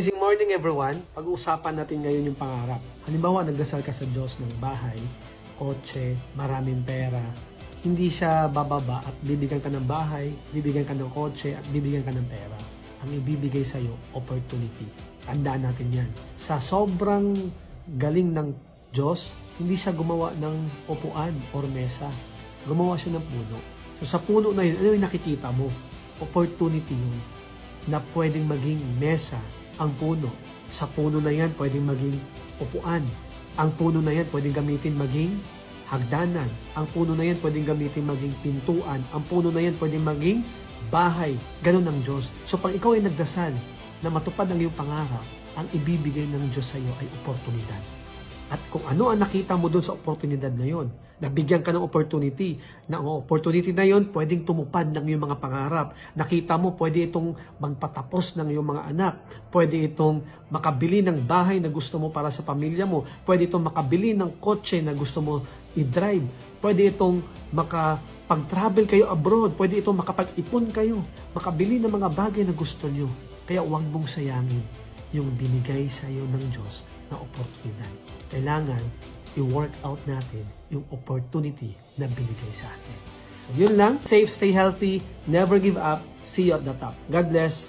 Good morning everyone. Pag-uusapan natin ngayon yung pangarap. Halimbawa, nagdasal ka sa Diyos ng bahay, kotse, maraming pera. Hindi siya bababa at bibigyan ka ng bahay, bibigyan ka ng kotse, at bibigyan ka ng pera. Ang ibibigay sa iyo, opportunity. Tandaan natin yan. Sa sobrang galing ng Diyos, hindi siya gumawa ng upuan or mesa. Gumawa siya ng puno. So sa puno na yun, ano yung nakikita mo? Opportunity yun na pwedeng maging mesa ang puno. Sa puno na yan, pwedeng maging upuan. Ang puno na yan, pwedeng gamitin maging hagdanan. Ang puno na yan, pwedeng gamitin maging pintuan. Ang puno na yan, pwedeng maging bahay. Ganon ang Diyos. So pag ikaw ay nagdasal na matupad ang iyong pangarap, ang ibibigay ng Diyos sa iyo ay oportunidad. At kung ano ang nakita mo doon sa oportunidad na yon, nabigyan ka ng opportunity, na ang opportunity na yon pwedeng tumupad ng iyong mga pangarap. Nakita mo, pwede itong magpatapos ng iyong mga anak. Pwede itong makabili ng bahay na gusto mo para sa pamilya mo. Pwede itong makabili ng kotse na gusto mo i-drive. Pwede itong makapag-travel kayo abroad. Pwede itong makapag-ipon kayo. Makabili ng mga bagay na gusto nyo. Kaya huwag mong sayangin yung binigay sa iyo ng Diyos na oportunidad. Kailangan i-work out natin yung opportunity na binigay sa atin. So yun lang. Safe, stay healthy, never give up. See you at the top. God bless.